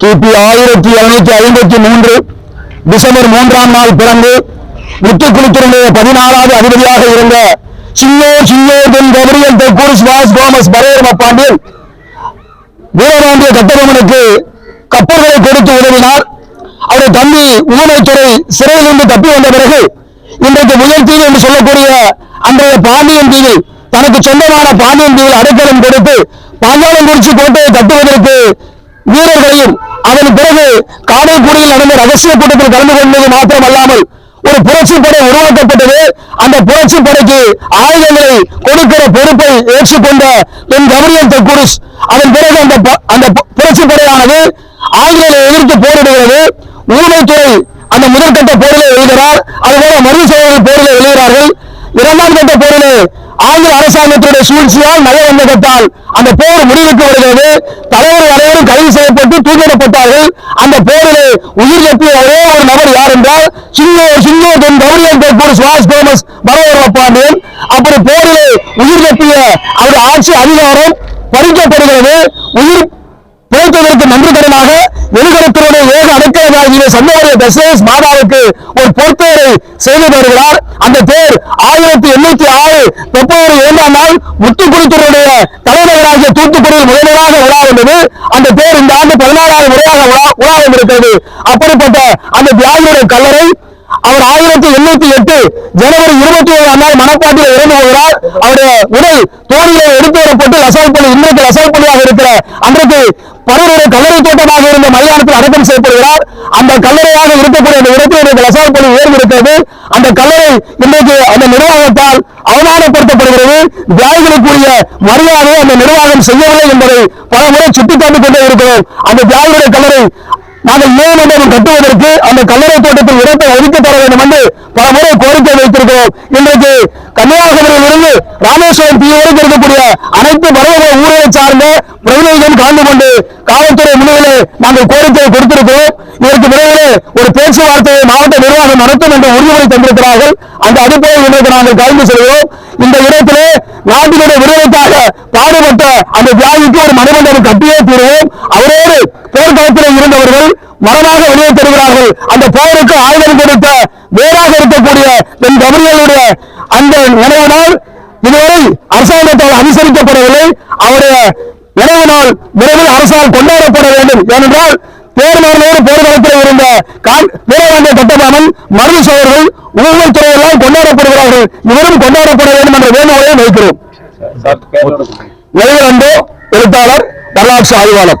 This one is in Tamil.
கிபி ஆயிரத்தி எழுநூத்தி ஐம்பத்தி மூன்று டிசம்பர் மூன்றாம் நாள் பிறந்து முத்துக்குளித்தருடைய பதினாறாவது அதிபதியாக இருந்த சின்னோ சின்னோ தென் கபரியல் தெக்கூர் சுபாஷ் கோமஸ் பரையர்ம பாண்டியன் வீரபாண்டிய கட்டபொம்மனுக்கு கப்பல்களை கொடுத்து உதவினார். அவருடைய தம்பி சிறையில் சிறையிலிருந்து தப்பி வந்த பிறகு இன்றைக்கு முயல் தீவு என்று சொல்லக்கூடிய அன்றைய பாண்டியன் தீவில் தனக்கு சொந்தமான பாண்டியன் தீவில் அடைக்கலம் கொடுத்து பாஞ்சாலங்குறிச்சி கோட்டையை கட்டுவதற்கு வீரர்களையும் அதன் பிறகு காரைக்குடியில் நடந்த ரகசிய கூட்டத்தில் கலந்து கொண்டது மாத்திரமல்லாமல் ஒரு புரட்சி படை உருவாக்கப்பட்டது. அந்த புரட்சி படைக்கு ஆயுதங்களை கொடுக்கிற பொறுப்பை ஏற்றுக்கொண்ட என் கபரியல் தக்குருஸ் அதன் பிறகு அந்த ப- அந்த புரட்சிப்படையானது புரட்சி படையானது ஆங்கிலேயரை எதிர்த்து போரிடுகிறது. ஊமைத்துறை அந்த முதற்கட்ட போரிலே எழுகிறார் அதுபோல மருதுசோழர்கள் போரிலே எழுகிறார்கள் இரண்டாம் கட்ட போரிலே ஆங்கில அரசாங்கத்துடைய சூழ்ச்சியால் நயவந்தகத்தால் அந்த போர் முடிவுக்கு வருகிறது. தலைவர் அனைவரும் கைது செய்யப்பட்டு தூக்கிடப்பட்டார்கள். அந்த போரிலே உயிர் தப்பிய ஒரே ஒரு நபர் யார் என்றால் சிங்கோ சிங்கோ தென் கௌரியன் தெற்கூர் சுபாஷ் தோமஸ் மனோகர பாண்டியன் அப்படி போரிலே உயிர் தப்பிய அவருடைய ஆட்சி அதிகாரம் பறிக்கப்படுகிறது. உயிர் பிழைத்ததற்கு நன்றி கடனாக எதிர்கலத்தினுடைய ஏக அடைக்கலமாகிய சந்தோடைய தசேஷ் மாதாவுக்கு ஒரு பொறுப்பேரை செய்து வருகிறார் அந்த பேர் ஆயிரத்தி எண்ணூத்தி ஆறு பிப்ரவரி இரண்டாம் நாள் முத்துக்குளித்தருடைய தலைநகராகிய தூத்துக்குடியில் முதலாக உலா வந்தது. அந்த பேர் இந்த ஆண்டு பதினாறாவது முறையாக உலா வந்திருக்கிறது அப்படிப்பட்ட அந்த தியாகியுடைய கல்லறை அவர் ஆயிரத்தி எண்ணூத்தி எட்டு ஜனவரி இருபத்தி ஏழாம் நாள் மணப்பாட்டில் இறந்து போகிறார். அவருடைய உடல் தோணியிலே எடுத்து வரப்பட்டு லசால்பள்ளி இன்றைக்கு லசால்பள்ளியாக இருக்கிற அன்றைக்கு பலருடைய கல்லறை தோட்டமாக இருந்த மைதானத்தில் அடக்கம் செய்யப்படுகிறார். அந்த கல்லறையாக இருக்கக்கூடிய அந்த இடத்தில் இன்றைக்கு லசால்பள்ளி உயர்ந்து இருக்கிறது அந்த கல்லறை இன்றைக்கு அந்த நிர்வாகத்தால் அவமானப்படுத்தப்படுகிறது. தியாகிகளுக்குரிய மரியாதை அந்த நிர்வாகம் செய்யவில்லை என்பதை பல முறை சுட்டிக்காட்டிக் கொண்டே இருக்கிறோம். அந்த தியாகிகளுடைய கல்லறை நாங்கள் ஏன் மண்டபம் கட்டுவதற்கு அந்த கல்லறை தோட்டத்தில் இடத்தை ஒதுக்கி தர வேண்டும் என்று பல முறை கோரிக்கை வைத்திருக்கிறோம். இன்றைக்கு கன்னியாகுமரியிலிருந்து ராமேஸ்வரம் தீ வரைக்கும் இருக்கக்கூடிய அனைத்து பரவ ஊரை சார்ந்த பிரதிநிதிகளும் கலந்து கொண்டு காவல்துறை முன்னிலையிலே நாங்கள் கோரிக்கையை கொடுத்திருக்கிறோம். இதற்கு விரைவில் ஒரு பேச்சுவார்த்தையை மாவட்ட நிர்வாகம் நடத்தும் என்று உறுதிமொழி தந்திருக்கிறார்கள். அந்த அடிப்படையில் இன்றைக்கு நாங்கள் கலந்து செல்கிறோம். இந்த இடத்திலே நாட்டினுடைய விடுதலைக்காக பாடுபட்ட அந்த தியாகிக்கு ஒரு மணிமண்டபம் கட்டியே தீருவோம். அவரோடு போர்க்களத்தில் இருந்தவர்கள் மரமாக வெளியே தருகிறார்கள். அந்த போருக்கு ஆயுதம் கொடுத்த வேறாக இருக்கக்கூடிய என் கபரியலுடைய அந்த நினைவினால் இதுவரை அரசாங்கத்தால் அனுசரிக்கப்படவில்லை. அவருடைய நினைவு நாள் விரைவில் அரசால் கொண்டாடப்பட வேண்டும். ஏனென்றால் தேர்தலோடு போர்க்களத்தில் இருந்த கான் வீரவாண்டிய கட்டபாமன் மருது சோழர்கள் ஊழல் எல்லாம் கொண்டாடப்படுகிறார்கள். இவரும் கொண்டாடப்பட வேண்டும் என்ற வேண்டுகோளை வைக்கிறோம். நெய்வரண்டோ எழுத்தாளர் வரலாற்று ஆய்வாளர்.